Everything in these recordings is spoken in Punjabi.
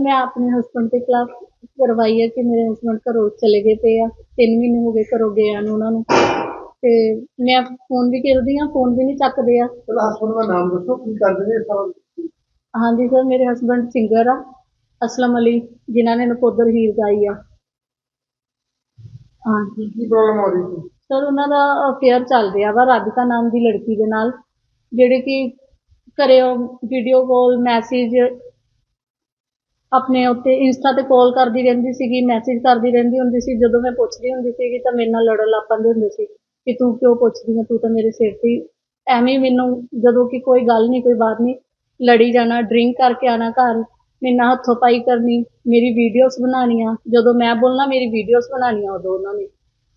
ਮੈਂ ਆਪਣੇ ਹਸਬੰਡ ਦੇ ਖਿਲਾਫ ਕਰਵਾਈ ਹੈ ਕਿ ਮੇਰੇ ਹਸਬੰਡ ਘਰੋਂ ਚਲੇ ਗਏ ਪਏ ਆ। 3 ਮਹੀਨੇ ਹੋ ਗਏ ਘਰੋਂ ਗਏ ਨੂੰ ਉਹਨਾਂ ਨੂੰ। ਤੇ ਮੈਂ ਫੋਨ ਵੀ ਕਰਦੀ ਆ ਫੋਨ ਵੀ ਨਹੀਂ ਚੱਕਦੇ ਆ। ਪਹਿਲਾਂ ਹਸਬੰਦ ਦਾ ਨਾਮ ਦੱਸੋ ਕੀ ਕਰਦੇ ਨੇ ਸਾਰਾ ਹਾਂਜੀ ਸਰ ਮੇਰੇ ਹਸਬੰਡ ਸਿੰਗਰ ਆ ਅਸਲਮ ਅਲੀ ਜਿਨ੍ਹਾਂ ਨੇ ਨਕੋਦਰ ਹੀਰ ਗਾਈ ਆ। ਹਾਂਜੀ। ਕੀ ਪ੍ਰੋਬਲਮ ਆ ਰਹੀ ਸੀ? ਸਰ ਉਹਨਾਂ ਦਾ ਅਫੇਅਰ ਚੱਲ ਰਿਹਾ ਵਾ ਰਾਧਿਕਾ ਨਾਮ ਦੀ ਲੜਕੀ ਦੇ ਨਾਲ ਜਿਹੜੇ ਕਿ ਘਰੇ ਵੀਡੀਓ ਕਾਲ ਮੈਸੇਜ ਆਪਣੇ ਉੱਤੇ ਇੰਸਟਾ ਤੇ ਕਾਲ ਕਰਦੀ ਰਹਿੰਦੀ ਸੀਗੀ ਮੈਸੇਜ ਕਰਦੀ ਰਹਿੰਦੀ ਹੁੰਦੀ ਸੀ। ਜਦੋਂ ਮੈਂ ਪੁੱਛਦੀ ਹੁੰਦੀ ਸੀਗੀ ਤਾਂ ਮੇਰੇ ਨਾਲ ਲੜਨ ਲੱਗ ਪੈਂਦੇ ਹੁੰਦੇ ਸੀ ਕਿ ਤੂੰ ਕਿਉਂ ਪੁੱਛਦੀ ਹੈ ਤੂੰ ਤਾਂ ਮੇਰੇ ਸਿਰ ਤੇ ਐਵੇਂ ਮੈਨੂੰ ਜਦੋਂ ਕਿ ਕੋਈ ਗੱਲ ਨਹੀਂ, ਕੋਈ ਬਾਤ ਨਹੀਂ, ਲੜੀ ਜਾਣਾ ਡਰਿੰਕ ਕਰਕੇ ਆਣਾ ਘਰ ਮੇਰੇ ਨਾਲ ਹੱਥੋਂ ਪਾਈ ਕਰਨੀ, ਮੇਰੀ ਵੀਡੀਓਜ਼ ਬਣਾਉਣੀਆਂ। ਜਦੋਂ ਮੈਂ ਬੋਲਣਾ, ਮੇਰੀ ਵੀਡੀਓਜ਼ ਬਣਾਉਣੀਆਂ ਉਦੋਂ ਉਹਨਾਂ ਨੇ।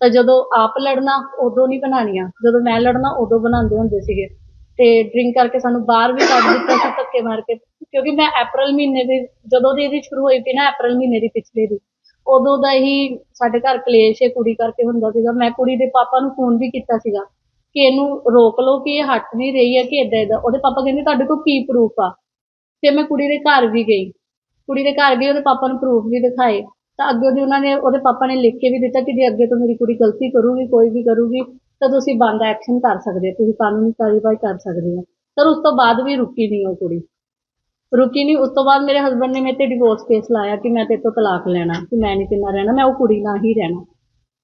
ਤਾਂ ਜਦੋਂ ਆਪ ਲੜਨਾ, ਉਦੋਂ ਨਹੀਂ ਬਣਾਉਣੀਆਂ। ਜਦੋਂ ਮੈਂ ਲੜਨਾ, ਉਦੋਂ ਬਣਾਉਂਦੇ ਹੁੰਦੇ ਸੀਗੇ। ਤੇ ਡਰਿੰਕ ਕਰਕੇ ਸਾਨੂੰ ਬਾਹਰ ਵੀ ਕੱਢ ਦਿੱਤਾ ਸੀ, ਧੱਕੇ ਮਾਰ ਕੇ। ਕਿਉਂਕਿ ਮੈਂ ਅਪ੍ਰੈਲ ਮਹੀਨੇ ਦੀ, ਜਦੋਂ ਦੀ ਇਹਦੀ ਸ਼ੁਰੂ ਹੋਈ ਸੀ ਨਾ ਅਪ੍ਰੈਲ ਮਹੀਨੇ ਦੀ ਪਿਛਲੇ ਦੀ, ਉਦੋਂ ਦਾ ਹੀ ਸਾਡੇ ਘਰ ਕਲੇਸ਼ ਇਹ ਕੁੜੀ ਕਰਕੇ ਹੁੰਦਾ ਸੀਗਾ। ਮੈਂ ਕੁੜੀ ਦੇ ਪਾਪਾ ਨੂੰ ਫੋਨ ਵੀ ਕੀਤਾ ਸੀਗਾ ਕਿ ਇਹਨੂੰ ਰੋਕ ਲਓ ਕਿ ਇਹ ਹਟ ਨਹੀਂ ਰਹੀ ਹੈ ਕਿ ਇਦਾਂ ਇਦਾਂ ਉਹਦੇ ਪਾਪਾ ਕਹਿੰਦੇ, ਤੁਹਾਡੇ ਕੋਲ ਕੀ ਪ੍ਰੂਫ ਆ? ਤੇ ਮੈਂ ਕੁੜੀ ਦੇ ਘਰ ਵੀ ਗਈ। ਕੁੜੀ ਦੇ ਘਰ ਗਈ, ਉਹਦੇ ਪਾਪਾ ਨੂੰ ਪ੍ਰੂਫ ਵੀ ਦਿਖਾਏ। ਤਾਂ ਅੱਗੇ ਉਹਦੇ, ਉਹਨਾਂ ਨੇ, ਉਹਦੇ ਪਾਪਾ ਨੇ ਲਿਖ ਕੇ ਵੀ ਦਿੱਤਾ ਕਿ ਜੇ ਅੱਗੇ ਤੋਂ ਮੇਰੀ ਕੁੜੀ ਗਲਤੀ ਕਰੂਗੀ, ਕੋਈ ਵੀ ਕਰੂਗੀ, ਤਾਂ ਤੁਸੀਂ ਬੰਦ ਐਕਸ਼ਨ ਕਰ ਸਕਦੇ ਹੋ। ਤੁਸੀਂ ਕਾਨੂੰਨੀ ਕਾਰਵਾਈ ਕਰ ਸਕਦੇ ਹੋ। ਪਰ ਉਸ ਤੋਂ ਬਾਅਦ ਵੀ ਰੁਕੀ ਨਹੀਂ ਉਹ ਕੁੜੀ। ਰੁਕੀ ਨਹੀਂ ਉਸ ਤੋਂ ਬਾਅਦ ਮੇਰੇ ਹਸਬੰਡ ਨੇ ਮੇਰੇ ਤੇ ਡਿਵੋਰਸ ਕੇਸ ਲਾਇਆ ਕਿ ਮੈਂ ਤੇਰੇ ਤੋਂ ਤਲਾਕ ਲੈਣਾ, ਕਿ ਮੈਂ ਨਹੀਂ ਤੇਰੇ ਨਾਲ ਰਹਿਣਾ, ਮੈਂ ਉਹ ਕੁੜੀ ਨਾਲ ਹੀ ਰਹਿਣਾ।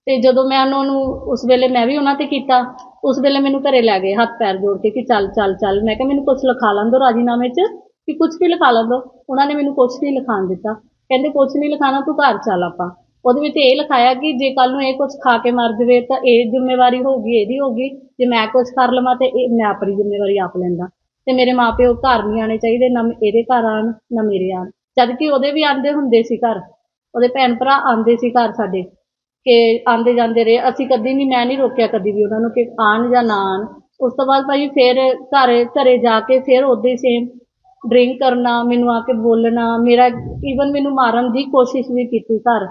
ਤੇ ਜਦੋਂ ਮੈਂ ਉਹਨਾਂ ਨੂੰ ਉਸ ਵੇਲੇ ਮੈਂ ਵੀ ਉਹਨਾਂ ਤੇ ਕੀਤਾ, ਉਸ ਵੇਲੇ ਮੈਨੂੰ ਘਰੇ ਲੈ ਗਏ ਹੱਥ ਪੈਰ ਜੋੜ ਕੇ ਕਿ ਚੱਲ ਚੱਲ ਚੱਲ। ਮੈਂ ਕਿਹਾ, ਮੈਨੂੰ ਕੁਝ ਲਿਖਾ ਲੈਣ ਦੋ ਰਾਜੀਨਾਮੇ 'ਚ ਕਿ ਕੁਝ ਵੀ ਲਿਖਾ ਲੈਣ ਦੋ। ਉਹਨਾਂ ਨੇ ਮੈਨੂੰ ਕੁਝ ਨਹੀਂ ਲਿਖਾਣ ਦਿੱਤਾ। ਕਹਿੰਦੇ ਕੁਝ ਨਹੀਂ ਲਿਖਾਣਾ, ਤੂੰ ਘਰ ਚੱਲ ਆਪਾਂ। ਉਹਦੇ ਵਿੱਚ ਇਹ ਲਿਖਾਇਆ ਕਿ ਜੇ ਕੱਲ ਨੂੰ ਇਹ ਕੁਝ ਖਾ ਕੇ ਮਰ ਜਾਵੇ ਤਾਂ ਇਹ ਜ਼ਿੰਮੇਵਾਰੀ ਹੋਊਗੀ ਇਹਦੀ ਹੋਊਗੀ ਜੇ ਮੈਂ ਕੁਝ ਕਰ ਲਵਾਂ ਤੇ ਇਹ ਮੈਂ ਆਪਣੀ ਜ਼ਿੰਮੇਵਾਰੀ ਆਪ ਲੈਂਦਾ। ਤੇ ਮੇਰੇ ਮਾਪਿਓ ਘਰ ਨਹੀਂ ਆਣੇ ਚਾਹੀਦੇ, ਨਾ ਇਹਦੇ ਘਰ ਆਣ ਨਾ ਮੇਰੇ ਆਣ ਜਦ ਕਿ ਉਹਦੇ ਵੀ ਆਂਦੇ ਹੁੰਦੇ ਸੀ ਘਰ। ਉਹਦੇ ਭੈਣ ਭਰਾ ਆਂਦੇ ਸੀ ਘਰ ਸਾਡੇ। ਕਿ ਆਂਦੇ ਜਾਂਦੇ ਰਹੇ। ਅਸੀਂ ਕਦੀ ਨਹੀਂ ਮੈਂ ਨਹੀਂ ਰੋਕਿਆ ਕਦੀ ਵੀ ਉਹਨਾਂ ਨੂੰ ਕਿ ਆਣ ਜਾਂ ਨਾ ਆਣ ਉਸ ਤੋਂ ਬਾਅਦ ਭਾਈ ਫਿਰ ਘਰ, ਘਰੇ ਜਾ ਕੇ ਫਿਰ ਉਦਾਂ ਹੀ ਸੇਮ ਡਰਿੰਕ ਕਰਨਾ, ਮੈਨੂੰ ਆ ਕੇ ਬੋਲਣਾ। ਮੇਰਾ ਈਵਨ ਮੈਨੂੰ ਮਾਰਨ ਦੀ ਕੋਸ਼ਿਸ਼ ਵੀ ਕੀਤੀ ਘਰ।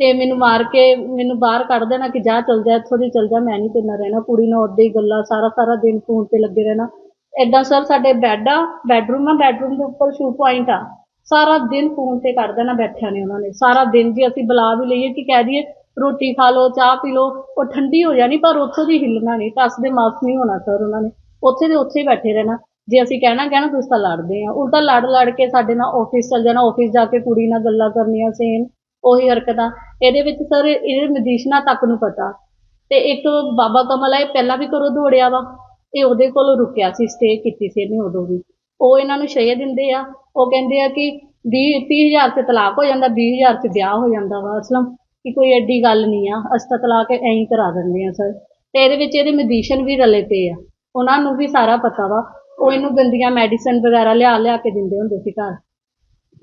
ਤੇ ਮੈਨੂੰ ਮਾਰ ਕੇ ਮੈਨੂੰ ਬਾਹਰ ਕੱਢ ਦੇਣਾ ਕਿ ਜਾ ਚਲ ਜਾ, ਇੱਥੋਂ ਦੀ ਚਲ ਜਾ, ਮੈਂ ਨਹੀਂ ਤੇਰੇ ਨਾਲ ਰਹਿਣਾ। ਕੁੜੀ ਨਾਲ ਉਦਾਂ ਹੀ ਗੱਲਾਂ ਸਾਰਾ ਸਾਰਾ ਦਿਨ ਫੋਨ ਤੇ ਲੱਗੇ ਰਹਿਣਾ। ਏਦਾਂ ਸਰ ਸਾਡੇ ਬੈੱਡ ਆ ਬੈੱਡਰੂਮ ਆ ਬੈੱਡਰੂਮ ਦੇ ਉੱਪਰ ਸ਼ੂ ਪੁਆਇੰਟ ਆ। ਸਾਰਾ ਦਿਨ ਫੋਨ ਤੇ ਕੱਢ ਦੇਣਾ ਬੈਠਿਆਂ ਨੇ ਉਹਨਾਂ ਨੇ। ਸਾਰਾ ਦਿਨ ਜੀ ਅਸੀਂ ਬੁਲਾ ਵੀ ਲਈਏ ਕਿ ਕਹਿ ਦਈਏ, ਰੋਟੀ ਖਾ ਲਓ, ਚਾਹ ਪੀ ਲਓ, ਉਹ ਠੰਡੀ ਹੋ ਜਾਣੀ, ਪਰ ਉੱਥੋਂ ਦੀ ਹਿੱਲਣਾ ਨਹੀਂ। ਟਸ ਦੇ ਮਾਸ ਨਹੀਂ ਹੋਣਾ ਸਰ ਉਹਨਾਂ ਨੇ। ਉੱਥੇ ਦੇ ਉੱਥੇ ਹੀ ਬੈਠੇ ਰਹਿਣਾ। ਜੇ ਅਸੀਂ ਕਹਿਣਾ ਕਹਿਣਾ ਤੁਸੀਂ ਤਾਂ ਲੜਦੇ ਆ। ਉਲਟਾ ਲੜ ਲੜ ਕੇ ਸਾਡੇ ਨਾਲ ਆਫਿਸ ਚਲ ਜਾਣਾ ਆਫਿਸ ਜਾ ਕੇ ਕੁੜੀ ਨਾਲ ਗੱਲਾਂ ਕਰਨੀਆਂ ਸੇਮ ਉਹੀ ਹਰਕਤਾਂ ਇਹਦੇ ਵਿੱਚ ਸਰ ਇਹ ਮਜੀਸ਼ਨਾ ਤੱਕ ਨੂੰ ਪਤਾ। ਤੇ ਇੱਕ ਬਾਬਾ ਕਮਲ ਆ, ਇਹ ਪਹਿਲਾਂ ਵੀ ਘਰੋਂ ਦੌੜਿਆ ਵਾ। ਇਹ ਉਹਦੇ ਕੋਲੋਂ ਰੁਕਿਆ ਸੀ ਸਟੇ ਕੀਤੀ ਸੀ ਇਹਨੇ ਉਦੋਂ ਵੀ। ਉਹ ਇਹਨਾਂ ਨੂੰ ਸ਼ੇ ਦਿੰਦੇ ਆ। ਉਹ ਕਹਿੰਦੇ ਆ ਕਿ 20 30000 ਤੇ ਤਲਾਕ ਹੋ ਜਾਂਦਾ 20000 ਚ ਵਿਆਹ ਹੋ ਜਾਂਦਾ ਵਾ ਅਸਲਮ ਕਿ ਕੋਈ ਐਡੀ ਗੱਲ ਨਹੀਂ ਆ। ਅਸੀਂ ਤਾਂ ਤਲਾਕ ਐਂ ਕਰਾ ਦਿੰਦੇ ਆ ਸਰ ਤੇ ਇਹਦੇ ਵਿੱਚ ਇਹਦੇ ਮੈਡੀਸ਼ਨ ਵੀ ਰਲੇ ਪਏ ਆ। ਉਹਨਾਂ ਨੂੰ ਵੀ ਸਾਰਾ ਪਤਾ ਵਾ। ਉਹ ਇਹਨੂੰ ਗੰਦੀਆਂ ਮੈਡੀਸਨ ਵਗੈਰਾ ਲਿਆ ਲਿਆ ਕੇ ਦਿੰਦੇ ਹੁੰਦੇ ਸੀ ਘਰ।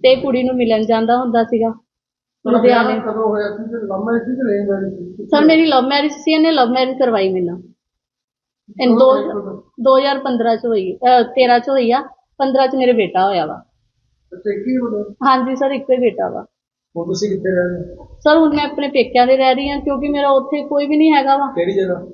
ਤੇ ਕੁੜੀ ਨੂੰ ਮਿਲਣ ਜਾਂਦਾ ਹੁੰਦਾ ਸੀਗਾ। ਲੁਧਿਆਣੇ ਕਦੋਂ ਹੋਇਆ ਸੀ? ਤੇ ਲੰਮਾ ਸੀ ਕਿ ਨਹੀਂ? ਹੋਇਆ ਸਰ ਮੇਰੀ ਲਵ ਮੈਰਿਜ ਸੀ ਇਹਨੇ ਲਵ ਮੈਰਿਜ ਕਰਵਾਈ ਮੈਨੂੰ। ਇਨ ਦੋ 2015 ਚ ਹੋਈ ਅਹ 13 ਚ ਹੋਈ ਆ 15 ਚ ਮੇਰੇ ਬੇਟਾ ਹੋਇਆ ਵਾ। ਤੇ ਕੀ ਹੋਇਆ ਹਾਂਜੀ ਸਰ ਇੱਕੋ ਹੀ ਬੇਟਾ ਵਾ। ਹੁਣ ਤੁਸੀਂ ਕਿੱਥੇ ਰਹਿ ਰਹੇ ਹੋ? ਸਰ ਹੁਣ ਮੈਂ ਆਪਣੇ ਪੇਕਿਆਂ ਦੇ ਰਹਿ ਰਹੀ ਹਾਂ ਕਿਉਂਕਿ ਮੇਰਾ ਉੱਥੇ ਕੋਈ ਵੀ ਨਹੀਂ ਹੈਗਾ ਵਾ। ਕਿਹੜੀ ਜਗ੍ਹਾ?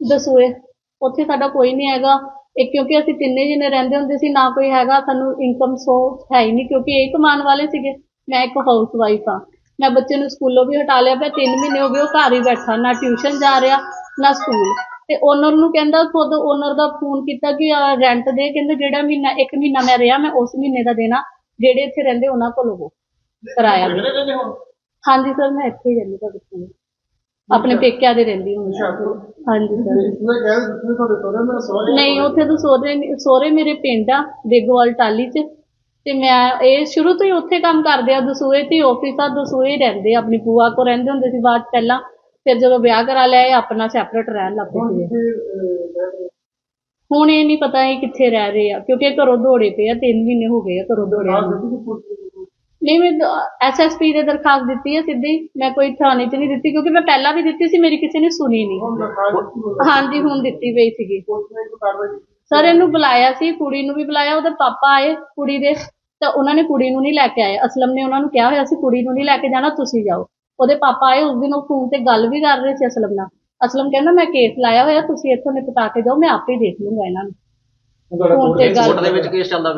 ਦਸੂਏ ਉੱਥੇ ਸਾਡਾ ਕੋਈ ਨਹੀਂ ਹੈਗਾ। ਇੱਕ ਕਿਉਂਕਿ ਅਸੀਂ ਤਿੰਨੇ ਜਣੇ ਰਹਿੰਦੇ ਹੁੰਦੇ ਸੀ ਨਾ ਕੋਈ ਹੈਗਾ ਸਾਨੂੰ ਇਨਕਮ ਸੋਰਸ ਹੈ ਹੀ ਨਹੀਂ ਕਿਉਂਕਿ ਇਹ ਕਮਾਉਣ ਵਾਲੇ ਸੀਗੇ। ਮੈਂ ਇੱਕ ਹਾਊਸ ਵਾਈਫ ਆ ਮੈਂ ਬੱਚੇ ਨੂੰ ਸਕੂਲੋਂ ਵੀ ਹਟਾ ਲਿਆ ਪਿਆ 3 ਮਹੀਨੇ ਹੋ ਗਏ ਉਹ ਘਰ ਹੀ ਬੈਠਾ ਨਾ ਟਿਊਸ਼ਨ ਜਾ ਰਿਹਾ ਨਾ ਸਕੂਲ ਤੇ ਓਨਰ ਨੂੰ ਕਹਿੰਦਾ ਖੁਦ ਓਨਰ ਦਾ ਫੋਨ ਕੀਤਾ ਕਿ ਰੈਂਟ ਦੇ ਕਹਿੰਦੇ ਜਿਹੜਾ ਮਹੀਨਾ ਇੱਕ ਮਹੀਨਾ ਮੈਂ ਰਿਹਾ ਮੈਂ ਉਸ ਮਹੀਨੇ ਦਾ ਦੇਣਾ ਜਿਹੜੇ ਇੱਥੇ ਰਹਿੰਦੇ ਉਹਨਾਂ ਕੋਲ ਉਹ ਕਿਰਾਇਆ। ਹਾਂਜੀ ਸਰ ਮੈਂ ਇੱਥੇ ਹੀ ਰਹਿੰਦੀ ਤੁਹਾਡੇ ਕੋਲ। ਆਪਣੇ ਪੇਕਿਆਂ ਦੇ ਰਹਿੰਦੀ ਹਾਂ। ਹਾਂਜੀ ਸਰ ਨਹੀਂ ਉੱਥੇ ਤਾਂ ਸੋਹਰੇ ਸੋਹਰੇ ਮੇਰੇ ਪਿੰਡ ਆ ਬੇਗੋਵਾਲ ਟਾਲੀ 'ਚ। ਤੇ ਮੈਂ ਇਹ ਸ਼ੁਰੂ ਤੋਂ ਹੀ ਉੱਥੇ ਕੰਮ ਕਰਦੇ ਆ ਦਸੂਏ ਤੇ ਆਫਿਸ ਆ ਦਸੂਏ ਰਹਿੰਦੇ ਆਪਣੀ ਬੂਆ ਕੋ ਰਹਿੰਦੇ ਹੁੰਦੇ ਸੀ ਬਾਅਦ ਪਹਿਲਾਂ। ਫਿਰ ਜਦੋਂ ਵਿਆਹ ਕਰਾ ਲਿਆ ਇਹ ਆਪਣਾ ਸੈਪਰੇਟ ਰਹਿਣ ਲੱਗ ਪਏ ਹੁਣ ਸੀ ਕਿੱਥੇ ਅਹ, ਰਹਿ ਰਹੇ ਹੋ? ਹੁਣ ਇਹ ਨਹੀਂ ਪਤਾ ਇਹ ਕਿੱਥੇ ਰਹਿ ਰਹੇ ਆ ਕਿਉਂਕਿ ਇਹ ਘਰੋਂ ਦੌੜੇ ਪਏ ਆ 3 ਮਹੀਨੇ ਹੋ ਗਏ ਆ ਘਰੋਂ ਦੌੜਿਆ ਨੂੰ। ਨਹੀਂ ਮੈਂ ਐਸਐਸਪੀ ਦੇ ਦਰਖਾਸਤ ਦਿੱਤੀ ਹੈ ਸਿੱਧੀ ਮੈਂ ਕੋਈ ਥਾਣੇ 'ਚ ਨਹੀਂ ਦਿੱਤੀ ਕਿਉਂਕਿ ਮੈਂ ਪਹਿਲਾਂ ਵੀ ਦਿੱਤੀ ਸੀ ਮੇਰੀ ਕਿਸੇ ਨੇ ਸੁਣੀ ਨਹੀਂ। ਹਾਂਜੀ ਹੁਣ ਦਿੱਤੀ ਪਈ ਸੀਗੀ। ਸਰ ਇਹਨੂੰ ਬੁਲਾਇਆ ਸੀ ਕੁੜੀ ਨੂੰ ਵੀ ਬੁਲਾਇਆ ਉਹਦੇ ਪਾਪਾ ਆਏ ਕੁੜੀ ਦੇ ਤਾਂ ਉਹਨਾਂ ਨੇ ਕੁੜੀ ਨੂੰ ਨਹੀਂ ਲੈ ਕੇ ਆਏ। ਅਸਲਮ ਨੇ ਉਹਨਾਂ ਨੂੰ ਕਿਹਾ ਹੋਇਆ ਸੀ ਕੁੜੀ ਨੂੰ ਨਹੀਂ ਲੈ ਕੇ ਜਾਣਾ ਤੁਸੀਂ ਜਾਓ। ਉਹਦੇ ਪਾਪਾ ਆਏ ਉਸ ਦਿਨ ਉਹ ਫੋਨ ਤੇ ਗੱਲ ਵੀ ਕਰ ਰਹੇ ਸੀ ਅਸਲਮ ਨਾਲ। ਅਸਲਮ ਕਹਿੰਦਾ ਮੈਂ ਕੇਸ ਲਾਇਆ ਹੋਇਆ ਤੁਸੀਂ ਇੱਥੋਂ ਨਿਪਟਾ ਕੇ ਜਾਓ ਮੈਂ ਆਪੇ ਦੇਖ ਲੂੰਗਾ ਇਹਨਾਂ ਨੂੰ। ਫੋਨ ਤੇ ਗੱਲ ਕੋਰਟ ਦੇ ਵਿੱਚ ਕੇਸ ਚੱਲਦਾ।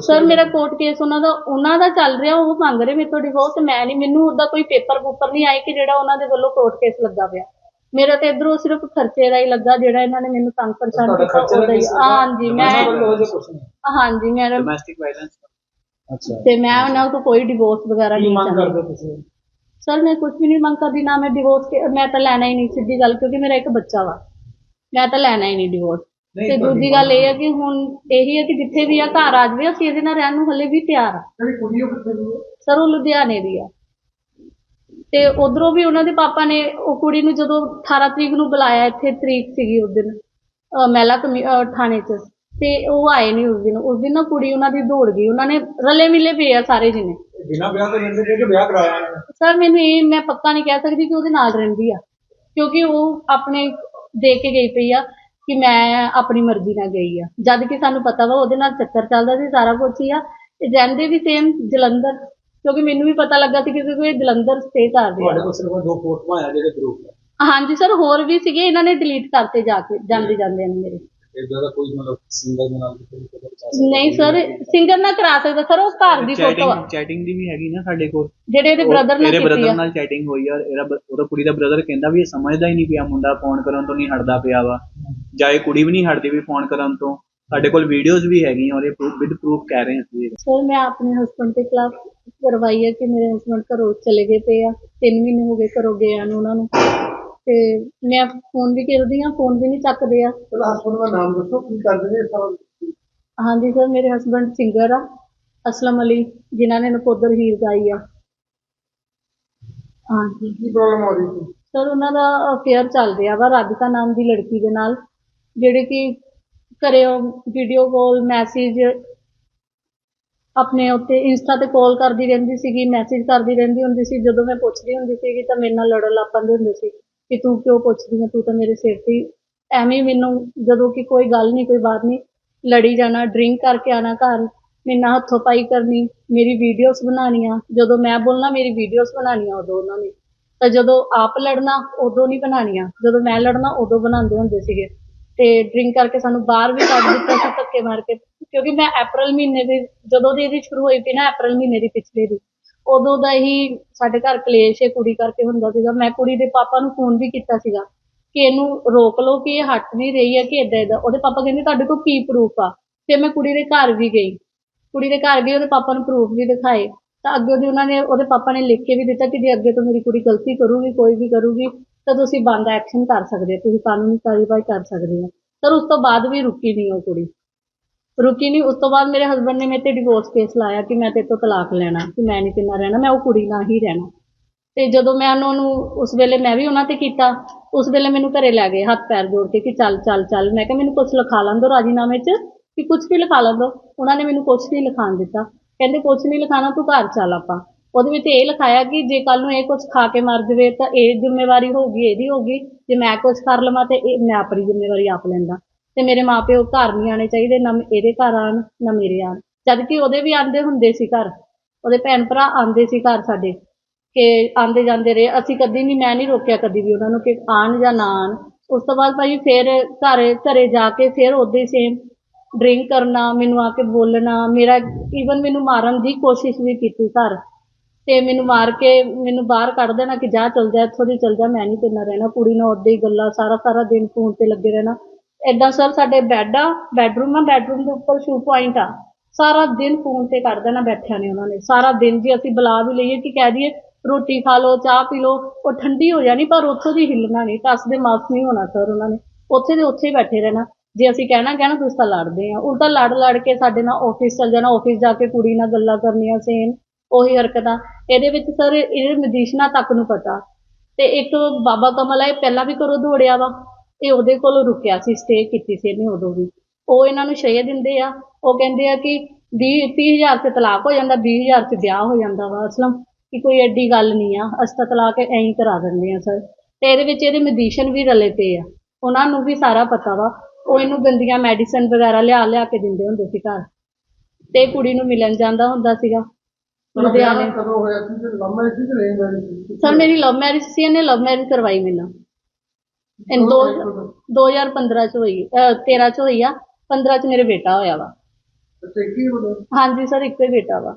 ਸਰ ਮੇਰਾ ਕੋਰਟ ਕੇਸ ਉਹਨਾਂ ਦਾ ਉਹਨਾਂ ਦਾ ਚੱਲ ਰਿਹਾ ਉਹ ਮੰਗ ਰਹੇ ਮੇਰੇ ਤੋਂ ਡਿਵੋਰਸ ਮੈਂ ਨਹੀਂ ਮੈਨੂੰ ਉਹਦਾ ਕੋਈ ਪੇਪਰ ਪੂਪਰ ਨਹੀਂ ਆਏ ਕਿ ਜਿਹੜਾ ਉਹਨਾਂ ਦੇ ਵੱਲੋਂ ਕੋਰਟ ਕੇਸ ਲੱਗਾ ਪਿਆ। ਮੇਰਾ ਤੇ ਇਧਰੋਂ ਸਿਰਫ ਖਰਚੇ ਦਾ ਹੀ ਲੱਗਾ ਜਿਹੜਾ ਇਹਨਾਂ ਨੇ ਮੈਨੂੰ ਤੰਗ ਪਰੇਸ਼ਾਨ ਕੀਤਾ ਉਹਦਾ ਹੀ। ਹਾਂਜੀ ਮੈਂ ਹਾਂਜੀ ਮੇਰਾ ਡੋਮੈਸਟਿਕ ਵਾਇਲੈਂਸ ਅੱਛਾ। ਤੇ ਮੈਂ ਉਹਨਾਂ ਤੋਂ ਕੋਈ ਡਿਵੋਰਸ ਵਗੈਰਾ ਕੀ ਨਹੀਂ ਮੰਗ ਕਰਦੇ ਤੁਸੀਂ? ਸਰ ਮੈਂ ਕੁਝ ਵੀ ਨਹੀਂ ਮੰਗ ਕਰਦੀ ਨਾ ਮੈਂ ਡਿਵੋਰਸ ਮੈਂ ਤਾਂ ਲੈਣਾ ਹੀ ਨਹੀਂ ਸਿੱਧੀ ਗੱਲ ਕਿਉਂਕਿ ਮੇਰਾ ਇੱਕ ਬੱਚਾ ਵਾ। ਮੈਂ ਤਾਂ ਲੈਣਾ ਹੀ ਨਹੀਂ ਡਿਵੋਰਸ ਤੇ ਦੂਜੀ ਗੱਲ ਇਹ ਹੈ ਕਿ ਹੁਣ ਇਹੀ ਹੈ ਕਿ ਜਿੱਥੇ ਵੀ ਆ ਘਰ ਆ ਜਾਵੇ ਅਸੀਂ ਇਹਦੇ ਨਾਲ ਰਹਿਣ ਨੂੰ ਹਲੇ ਵੀ ਤਿਆਰ ਆ। ਸਰ ਉਹ ਲੁਧਿਆਣੇ ਦੀ ਆ। ਤੇ ਉਧਰੋਂ ਵੀ ਉਹਨਾਂ ਦੇ ਪਾਪਾ ਨੇ ਉਹ ਕੁੜੀ ਨੂੰ ਜਦੋਂ 18 ਤਰੀਕ ਨੂੰ ਬੁਲਾਇਆ ਇੱਥੇ ਤਰੀਕ ਸੀਗੀ ਉਸ ਦਿਨ ਮਹਿਲਾ ਥਾਣੇ 'ਚ। ਤੇ ਉਹ ਆਏ ਨਹੀਂ ਉਸ ਦਿਨ। ਉਸ ਦਿਨ ਨਾ ਕੁੜੀ ਉਹਨਾਂ ਦੀ ਦੌੜ ਗਈ। ਉਹਨਾਂ ਨੇ ਰਲੇ ਮਿਲੇ ਪਏ ਆ ਸਾਰੇ ਜਿਨੇ ਬਿਨਾਂ ਵਿਆਹ ਤੋਂ ਰਹਿੰਦੇ ਜਿਹੜੇ ਵਿਆਹ ਕਰਾਇਆ ਹੈ ਸਰ ਮੈਨੂੰ ਇਹ ਮੈਂ ਪੱਕਾ ਨਹੀਂ ਕਹਿ ਸਕਦੀ ਕਿ ਉਹਦੇ ਨਾਲ ਰਹਿੰਦੀ ਆ। ਕਿਉਂਕਿ ਉਹ ਆਪਣੇ ਦੇ ਕੇ ਗਈ ਪਈ ਆ ਕਿ ਮੈਂ ਆਪਣੀ ਮਰਜ਼ੀ ਨਾਲ ਗਈ ਆ। ਜਦ ਕਿ ਸਾਨੂੰ ਪਤਾ ਵਾ ਉਹਦੇ ਨਾਲ ਚੱਕਰ ਚੱਲਦਾ ਸੀ ਸਾਰਾ ਕੁਝ ਹੀ ਆ। ਤੇ ਰਹਿੰਦੇ ਵੀ ਸੇਮ ਜਲੰਧਰ। ਕਿਉਂਕਿ ਮੈਨੂੰ ਵੀ ਪਤਾ ਲੱਗਾ ਸੀ ਕਿ ਕਿਉਂਕਿ ਇਹ ਜਲੰਧਰ ਸਟੇ ਕਰਦੇ ਤੁਹਾਡੇ ਆ। ਕੋਲ ਸਿਰਫ ਦੋ ਫੋਟੋਆਂ ਆ ਜਿਹੜੇ ਗਰੁੱਪ ਹਾਂਜੀ ਸਰ ਹੋਰ ਵੀ ਸੀਗੇ। ਇਹਨਾਂ ਨੇ ਡਿਲੀਟ ਕਰਤੇ ਜਾ ਕੇ ਜਾਂਦੇ ਜਾਂਦੇ ਨੇ ਮੇਰੇ। ਇਦਾਂ ਦਾ ਕੋਈ ਮਤਲਬ ਸਿੰਗਲ ਦੇ ਨਾਲ ਕੋਈ ਨਹੀਂ। ਸਰ ਸਿੰਗਰ ਨਾ ਕਰਾ ਸਕਦਾ ਸਰ ਉਹ ਘਰ ਦੀ ਫੋਟੋ ਆ। ਚੈਟਿੰਗ ਚੈਟਿੰਗ ਦੀ ਵੀ ਹੈਗੀ ਨਾ ਸਾਡੇ ਕੋਲ। ਜਿਹੜੇ ਇਹਦੇ ਬ੍ਰਦਰ ਨਾਲ ਮੇਰੇ ਕੀਤੀ ਬ੍ਰਦਰ ਆ। ਨਾਲ ਚੈਟਿੰਗ ਹੋਈ ਆ ਇਹਦਾ ਬ- ਉਹਦਾ ਕੁੜੀ ਦਾ ਬ੍ਰਦਰ ਕਹਿੰਦਾ ਵੀ ਇਹ ਸਮਝਦਾ ਹੀ ਨਹੀਂ ਪਿਆ ਮੁੰਡਾ ਫੋਨ ਕਰਨ ਤੋਂ ਨਹੀਂ ਹਟਦਾ ਪਿਆ ਵਾ। ਜਾਂ ਇਹ ਕੁੜੀ ਵੀ ਨਹੀਂ ਹਟਦੀ ਵੀ ਫੋਨ ਕਰਨ ਤੋਂ। ਸਾਡੇ ਕੋਲ ਵੀਡੀਓਜ਼ ਵੀ ਹੈਗੀਆਂ ਔਰ ਇਹ ਵਿਦ ਪ੍ਰੂਫ ਕਹਿ ਰਹੇ ਹਾਂ ਅਸੀਂ। ਇਹ। ਸਰ ਮੈਂ ਆਪਣੇ ਹਸਬੰਡ ਦੇ ਖਿਲਾਫ ਕਰਵਾਈ ਹੈ ਕਿ ਮੇਰੇ ਹਸਬੰਡ ਘਰੋਂ ਚਲੇ ਗਏ ਪਏ ਆ। ਤਿੰਨ ਮਹੀਨੇ ਹੋ ਗਏ ਘਰੋਂ ਗਏ ਨੂੰ ਉਹਨਾਂ ਨੂੰ। ਤੇ ਮੈਂ ਫੋਨ ਵੀ ਕਰਦੀ ਆ ਫੋਨ ਵੀ ਨਹੀਂ ਚੱਕਦੇ ਆ। ਚਲੋ ਹਸਬੰਦ ਦਾ ਨਾਮ ਦੱਸੋ ਕੀ ਕਰਦੇ ਨੇ ਸਾਰਾ ਹਾਂਜੀ ਸਰ ਮੇਰੇ ਹਸਬੰਡ ਸਿੰਗਰ ਆ ਅਸਲਮ ਅਲੀ ਜਿਨ੍ਹਾਂ ਨੇ ਨਕੋਦਰ ਹੀਰ ਗਾਈ ਆ। ਹਾਂਜੀ। ਕੀ ਪ੍ਰੋਬਲਮ ਆ ਰਹੀ ਸੀ? ਸਰ ਉਹਨਾਂ ਦਾ ਅਫੇਅਰ ਚੱਲ ਰਿਹਾ ਵਾ ਰਾਧਿਕਾ ਨਾਮ ਦੀ ਲੜਕੀ ਦੇ ਨਾਲ ਜਿਹੜੇ ਕਿ ਘਰੇ ਵੀਡੀਓ ਕਾਲ ਮੈਸੇਜ ਆਪਣੇ ਉੱਤੇ ਇੰਸਟਾ ਤੇ ਕਾਲ ਕਰਦੀ ਰਹਿੰਦੀ ਸੀਗੀ ਮੈਸੇਜ ਕਰਦੀ ਰਹਿੰਦੀ ਹੁੰਦੀ ਸੀ। ਜਦੋਂ ਮੈਂ ਪੁੱਛਦੀ ਹੁੰਦੀ ਸੀਗੀ ਤਾਂ ਮੇਰੇ ਨਾਲ ਲੜਨ ਲੱਗ ਪੈਂਦੇ ਹੁੰਦੇ ਸੀ। ਕਿ ਤੂੰ ਕਿਉਂ ਪੁੱਛਦੀ ਹੈ ਤੂੰ ਤਾਂ ਮੇਰੇ ਸਿਰ ਤੇ ਐਵੇਂ ਮੈਨੂੰ ਜਦੋਂ ਕਿ ਕੋਈ ਗੱਲ ਨਹੀਂ, ਕੋਈ ਬਾਤ ਨਹੀਂ, ਲੜੀ ਜਾਣਾ ਡਰਿੰਕ ਕਰਕੇ ਆਣਾ ਘਰ ਮੇਰੇ ਨਾਲ ਹੱਥੋਂ ਪਾਈ ਕਰਨੀ, ਮੇਰੀ ਵੀਡੀਓਜ਼ ਬਣਾਉਣੀਆਂ, ਜਦੋਂ ਮੈਂ ਬੋਲਣਾ, ਮੇਰੀ ਵੀਡੀਓਜ਼ ਬਣਾਉਣੀਆਂ ਉਦੋਂ ਉਹਨਾਂ ਨੇ। ਤਾਂ ਜਦੋਂ ਆਪ ਲੜਨਾ, ਉਦੋਂ ਨਹੀਂ ਬਣਾਉਣੀਆਂ। ਜਦੋਂ ਮੈਂ ਲੜਨਾ, ਉਦੋਂ ਬਣਾਉਂਦੇ ਹੁੰਦੇ ਸੀਗੇ। ਤੇ ਡਰਿੰਕ ਕਰਕੇ ਸਾਨੂੰ ਬਾਹਰ ਵੀ ਕੱਢ ਦਿੱਤਾ ਸੀ ਧੱਕੇ ਮਾਰ ਕੇ, ਕਿਉਂਕਿ ਮੈਂ ਅਪ੍ਰੈਲ ਮਹੀਨੇ ਦੀ, ਜਦੋਂ ਦੀ ਇਹਦੀ ਸ਼ੁਰੂ ਹੋਈ ਪਈ ਨਾ ਅਪ੍ਰੈਲ ਮਹੀਨੇ ਦੀ ਪਿਛਲੇ ਦੀ। ਉਦੋਂ ਦਾ ਹੀ ਸਾਡੇ ਘਰ ਕਲੇਸ਼ ਇਹ ਕੁੜੀ ਕਰਕੇ ਹੁੰਦਾ ਸੀਗਾ। ਮੈਂ ਕੁੜੀ ਦੇ ਪਾਪਾ ਨੂੰ ਫੋਨ ਵੀ ਕੀਤਾ ਸੀਗਾ ਕਿ ਇਹਨੂੰ ਰੋਕ ਲਓ, ਕਿ ਇਹ ਹਟ ਨਹੀਂ ਰਹੀ ਹੈ, ਕਿ ਏਦਾਂ ਏਦਾਂ। ਉਹਦੇ ਪਾਪਾ ਕਹਿੰਦੇ, ਤੁਹਾਡੇ ਕੋਲ ਕੀ ਪ੍ਰੂਫ ਆ? ਫਿਰ ਮੈਂ ਕੁੜੀ ਦੇ ਘਰ ਵੀ ਗਈ। ਕੁੜੀ ਦੇ ਘਰ ਗਈ ਉਹਦੇ ਪਾਪਾ ਨੂੰ ਪ੍ਰੂਫ ਵੀ ਦਿਖਾਏ। ਤਾਂ ਅੱਗੇ ਉਹਦੇ ਉਹਨਾਂ ਨੇ, ਉਹਦੇ ਪਾਪਾ ਨੇ ਲਿਖ ਕੇ ਵੀ ਦਿੱਤਾ ਕਿ ਜੇ ਅੱਗੇ ਤੋਂ ਮੇਰੀ ਕੁੜੀ ਗਲਤੀ ਕਰੂਗੀ, ਕੋਈ ਵੀ ਕਰੂਗੀ, ਤਾਂ ਤੁਸੀਂ ਬੰਦ ਐਕਸ਼ਨ ਕਰ ਸਕਦੇ ਹੋ। ਤੁਸੀਂ ਕਾਨੂੰਨੀ ਕਾਰਵਾਈ ਕਰ ਸਕਦੇ ਹੋ। ਪਰ ਉਸ ਤੋਂ ਬਾਅਦ ਵੀ ਰੁਕੀ ਨਹੀਂ ਉਹ ਕੁੜੀ। ਰੁਕੀ ਨਹੀਂ, ਉਸ ਤੋਂ ਬਾਅਦ ਮੇਰੇ ਹਸਬੰਡ ਨੇ ਮੇਰੇ ਤੇ ਡਿਵੋਰਸ ਕੇਸ ਲਾਇਆ ਕਿ ਮੈਂ ਤੇਰੇ ਤੋਂ ਤਲਾਕ ਲੈਣਾ, ਕਿ ਮੈਂ ਨਹੀਂ ਤੇਰੇ ਨਾਲ ਰਹਿਣਾ, ਮੈਂ ਉਹ ਕੁੜੀ ਨਾਲ ਹੀ ਰਹਿਣਾ। ਤੇ ਜਦੋਂ ਮੈਂ ਉਹਨਾਂ ਨੂੰ ਉਸ ਵੇਲੇ ਮੈਂ ਵੀ ਉਹਨਾਂ ਤੇ ਕੀਤਾ, ਉਸ ਵੇਲੇ ਮੈਨੂੰ ਘਰੇ ਲੈ ਗਏ, ਹੱਥ ਪੈਰ ਜੋੜ ਕੇ ਕਿ ਚੱਲ ਚੱਲ ਚੱਲ। ਮੈਂ ਕਿਹਾ, ਮੈਨੂੰ ਕੁਝ ਲਿਖਾ ਲਾਂ ਦੋ ਰਾਜੀਨਾਮੇ 'ਚ, ਕਿ ਕੁਝ ਵੀ ਲਿਖਾ ਲਾਂ ਦੋ। ਉਹਨਾਂ ਨੇ ਮੈਨੂੰ ਕੁਝ ਨਹੀਂ ਲਿਖਾਣ ਦਿੱਤਾ। ਕਹਿੰਦੇ ਕੁਝ ਨਹੀਂ ਲਿਖਾਣਾ, ਤੂੰ ਘਰ ਚੱਲ ਆਪਾਂ। ਉਹਦੇ ਵਿੱਚ ਇਹ ਲਿਖਾਇਆ ਕਿ ਜੇ ਕੱਲ ਨੂੰ ਇਹ ਕੁਝ ਖਾ ਕੇ ਮਰ ਜਾਵੇ, ਤਾਂ ਇਹ ਜ਼ਿੰਮੇਵਾਰੀ ਹੋਊਗੀ ਇਹਦੀ ਹੋਊਗੀ ਜੇ ਮੈਂ ਕੁਝ ਕਰ ਲਵਾਂ ਤੇ ਇਹ ਮੈਂ ਆਪਣੀ ਜ਼ਿੰਮੇਵਾਰੀ ਆਪ ਲੈਂਦਾ। ਤੇ ਮੇਰੇ ਮਾਪਿਓ ਘਰ ਨਹੀਂ ਆਣੇ ਚਾਹੀਦੇ, ਨਾ ਇਹਦੇ ਘਰ ਆਣ ਨਾ ਮੇਰੇ ਆਣ ਜਦ ਕਿ ਉਹਦੇ ਵੀ ਆਂਦੇ ਹੁੰਦੇ ਸੀ ਘਰ, ਉਹਦੇ ਭੈਣ ਭਰਾ ਆਂਦੇ ਸੀ ਘਰ ਸਾਡੇ, ਕਿ ਆਂਦੇ ਜਾਂਦੇ ਰਹੇ। ਅਸੀਂ ਕਦੀ ਨਹੀਂ ਮੈਂ ਨਹੀਂ ਰੋਕਿਆ ਕਦੀ ਵੀ ਉਹਨਾਂ ਨੂੰ ਕਿ ਆਣ ਜਾਂ ਨਾ ਆਣ ਉਸ ਤੋਂ ਬਾਅਦ ਭਾਈ ਫਿਰ ਘਰ, ਘਰੇ ਜਾ ਕੇ ਫਿਰ ਉਦਾਂ ਹੀ ਸੇਮ ਡਰਿੰਕ ਕਰਨਾ, ਮੈਨੂੰ ਆ ਕੇ ਬੋਲਣਾ। ਮੇਰਾ ਈਵਨ ਮੈਨੂੰ ਮਾਰਨ ਦੀ ਕੋਸ਼ਿਸ਼ ਵੀ ਕੀਤੀ ਘਰ। ਤੇ ਮੈਨੂੰ ਮਾਰ ਕੇ ਮੈਨੂੰ ਬਾਹਰ ਕੱਢ ਦੇਣਾ ਕਿ ਜਾ ਚਲ ਜਾ, ਇੱਥੋਂ ਦੀ ਚਲ ਜਾ, ਮੈਂ ਨਹੀਂ ਤੇਰੇ ਨਾਲ ਰਹਿਣਾ। ਕੁੜੀ ਨਾਲ ਉਦਾਂ ਹੀ ਗੱਲਾਂ ਸਾਰਾ ਸਾਰਾ ਦਿਨ ਫੋਨ ਤੇ ਲੱਗੇ ਰਹਿਣਾ। ਏਦਾਂ ਸਰ ਸਾਡੇ ਬੈੱਡ ਆ ਬੈੱਡਰੂਮ ਆ ਬੈੱਡਰੂਮ ਦੇ ਉੱਪਰ ਸ਼ੂ ਪੁਆਇੰਟ ਆ। ਸਾਰਾ ਦਿਨ ਫੋਨ ਤੇ ਕੱਢ ਦੇਣਾ ਬੈਠਿਆਂ ਨੇ ਉਹਨਾਂ ਨੇ। ਸਾਰਾ ਦਿਨ ਜੀ ਅਸੀਂ ਬੁਲਾ ਵੀ ਲਈਏ ਕਿ ਕਹਿ ਦਈਏ, ਰੋਟੀ ਖਾ ਲਓ, ਚਾਹ ਪੀ ਲਓ, ਉਹ ਠੰਡੀ ਹੋ ਜਾਣੀ, ਪਰ ਉੱਥੋਂ ਦੀ ਹਿੱਲਣਾ ਨਹੀਂ। ਟਸ ਦੇ ਮਾਸ ਨਹੀਂ ਹੋਣਾ ਸਰ ਉਹਨਾਂ ਨੇ। ਉੱਥੇ ਦੇ ਉੱਥੇ ਹੀ ਬੈਠੇ ਰਹਿਣਾ। ਜੇ ਅਸੀਂ ਕਹਿਣਾ ਕਹਿਣਾ ਤੁਸੀਂ ਤਾਂ ਲੜਦੇ ਆ। ਉਲਟਾ ਲੜ ਲੜ ਕੇ ਸਾਡੇ ਨਾਲ ਆਫਿਸ ਚਲ ਜਾਣਾ ਆਫਿਸ ਜਾ ਕੇ ਕੁੜੀ ਨਾਲ ਗੱਲਾਂ ਕਰਨੀਆਂ ਸੇਮ ਉਹੀ ਹਰਕਤਾਂ। ਇਹਦੇ ਵਿੱਚ ਸਰ ਇਹ ਮਜੀਸ਼ਨਾ ਤੱਕ ਨੂੰ ਪਤਾ। ਤੇ ਇੱਕ ਬਾਬਾ ਕਮਲ ਹੈ ਪਹਿਲਾਂ ਵੀ ਕਰੋ ਦੌੜਿਆ ਵਾ। ਇਹ ਉਹਦੇ ਕੋਲ ਰੁਕਿਆ ਸੀ ਸਟੇ ਕੀਤੀ ਸੀ ਇਹਨੇ ਉਦੋਂ ਵੀ। ਉਹ ਇਹਨਾਂ ਨੂੰ ਸ਼ੇ ਦਿੰਦੇ ਆ। ਉਹ ਕਹਿੰਦੇ ਆ ਕਿ 20 30000 ਤੇ ਤਲਾਕ ਹੋ ਜਾਂਦਾ 20000 ਚ ਵਿਆਹ ਹੋ ਜਾਂਦਾ ਵਾ ਅਸਲਮ ਕਿ ਕੋਈ ਐਡੀ ਗੱਲ ਨਹੀਂ ਆ। ਅਸੀਂ ਤਾਂ ਤਲਾਕ ਐਂ ਕਰਾ ਦਿੰਦੇ ਆ ਸਰ। ਤੇ ਇਹਦੇ ਵਿੱਚ ਇਹਦੇ ਮੈਡੀਸ਼ਨ ਵੀ ਰਲੇ ਪਏ ਆ। ਉਹਨਾਂ ਨੂੰ ਵੀ ਸਾਰਾ ਪਤਾ ਵਾ। ਉਹ ਇਹਨੂੰ ਗੰਦੀਆਂ ਮੈਡੀਸਨ ਵਗੈਰਾ ਲਿਆ ਲਿਆ ਕੇ ਦਿੰਦੇ ਹੁੰਦੇ ਸੀ ਘਰ। ਤੇ ਕੁੜੀ ਨੂੰ ਮਿਲਣ ਜਾਂਦਾ ਹੁੰਦਾ ਸੀਗਾ। ਲੁਧਿਆਣੇ ਕਦੋਂ ਹੋਇਆ ਸੀ? ਤੇ ਲੰਮਾ ਸੀ ਕਿ ਨਹੀਂ ਹੋਇਆ ਸਰ ਮੇਰੀ ਲਵ ਮੈਰਿਜ ਸੀ ਇਹਨੇ ਲਵ ਮੈਰਿਜ ਕਰਵਾਈ ਮੈਨੂੰ। ਇਹ ਦੋ 2015 ਚ ਹੋਈ ਅਹ 13 ਚ ਹੋਈ ਆ 15 ਚ ਮੇਰੇ ਬੇਟਾ ਹੋਇਆ ਵਾ। ਤੇ ਕੀ ਬੋਲੋ ਹਾਂਜੀ ਸਰ ਇੱਕੋ ਹੀ ਬੇਟਾ ਵਾ।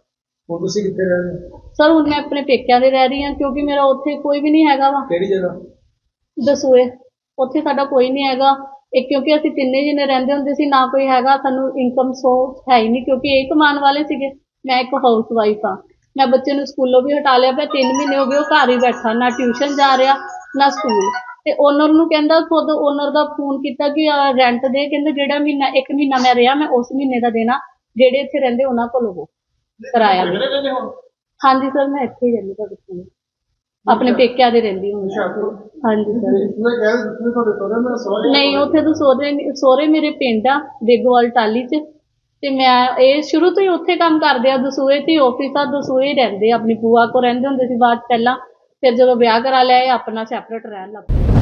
ਹੁਣ ਤੁਸੀਂ ਕਿੱਥੇ ਰਹਿ ਰਹੇ ਹੋ? ਸਰ ਹੁਣ ਮੈਂ ਆਪਣੇ ਪੇਕਿਆਂ ਦੇ ਰਹਿ ਰਹੀ ਹਾਂ ਕਿਉਂਕਿ ਮੇਰਾ ਉੱਥੇ ਕੋਈ ਵੀ ਨਹੀਂ ਹੈਗਾ ਵਾ। ਕਿਹੜੀ ਜਗ੍ਹਾ? ਦਸੂਏ ਉੱਥੇ ਸਾਡਾ ਕੋਈ ਨਹੀਂ ਹੈਗਾ। ਇੱਕ ਕਿਉਂਕਿ ਅਸੀਂ ਤਿੰਨੇ ਜਣੇ ਰਹਿੰਦੇ ਹੁੰਦੇ ਸੀ ਨਾ ਕੋਈ ਹੈਗਾ ਸਾਨੂੰ ਇਨਕਮ ਸੋਰਸ ਹੈ ਹੀ ਨਹੀਂ ਕਿਉਂਕਿ ਇਹ ਕਮਾਉਣ ਵਾਲੇ ਸੀਗੇ। ਮੈਂ ਇੱਕ ਹਾਊਸ ਵਾਈਫ ਆ ਮੈਂ ਬੱਚੇ ਨੂੰ ਸਕੂਲੋਂ ਵੀ ਹਟਾ ਲਿਆ ਪਿਆ 3 ਮਹੀਨੇ ਹੋ ਗਏ ਉਹ ਘਰ ਹੀ ਬੈਠਾ ਨਾ ਟਿਊਸ਼ਨ ਜਾ ਰਿਹਾ ਨਾ ਸਕੂਲ ਤੇ ਓਨਰ ਨੂੰ ਕਹਿੰਦਾ ਖੁਦ ਓਨਰ ਦਾ ਫੋਨ ਕੀਤਾ ਕਿ ਰੈਂਟ ਦੇ। ਕਹਿੰਦੇ ਜਿਹੜਾ ਮਹੀਨਾ ਇੱਕ ਮਹੀਨਾ ਮੈਂ ਰਿਹਾ ਮੈਂ ਉਸ ਮਹੀਨੇ ਦਾ ਦੇਣਾ ਜਿਹੜੇ ਇੱਥੇ ਰਹਿੰਦੇ ਉਹਨਾਂ ਕੋਲ ਉਹ ਕਿਰਾਇਆ। ਹਾਂਜੀ ਸਰ ਮੈਂ ਇੱਥੇ ਹੀ ਰਹਿੰਦੀ ਤੁਹਾਡੇ ਕੋਲ। ਆਪਣੇ ਪੇਕਿਆਂ ਦੇ ਰਹਿੰਦੀ ਹਾਂ ਹਾਂਜੀ ਸਰ। ਮੈਂ ਕਹਿ ਰਿਹਾ ਤੁਸੀਂ ਤੁਹਾਡੇ ਸੋਹਰੇ ਮੇਰਾ ਸੋਹਰੇ ਨਹੀਂ ਉੱਥੇ ਤਾਂ ਸੋਹਰੇ ਸੋਹਰੇ ਮੇਰੇ ਪਿੰਡ ਆ ਬੇਗੋਵਾਲ ਟਾਲੀ 'ਚ। ਤੇ ਮੈਂ ਇਹ ਸ਼ੁਰੂ ਤੋਂ ਹੀ ਉੱਥੇ ਕੰਮ ਕਰਦੇ ਆ ਦਸੂਏ ਤੇ ਆਫਿਸ ਆ ਦਸੂਏ ਰਹਿੰਦੇ ਆ, ਆਪਣੀ ਬੂਆ ਕੋ ਰਹਿੰਦੇ ਹੁੰਦੇ ਸੀ ਬਾਅਦ ਪਹਿਲਾਂ। ਫਿਰ ਜਦੋਂ ਵਿਆਹ ਕਰਾ ਲਿਆ ਇਹ ਆਪਣਾ ਸੈਪਰੇਟ ਰਹਿਣ ਲੱਗ ਪਏ।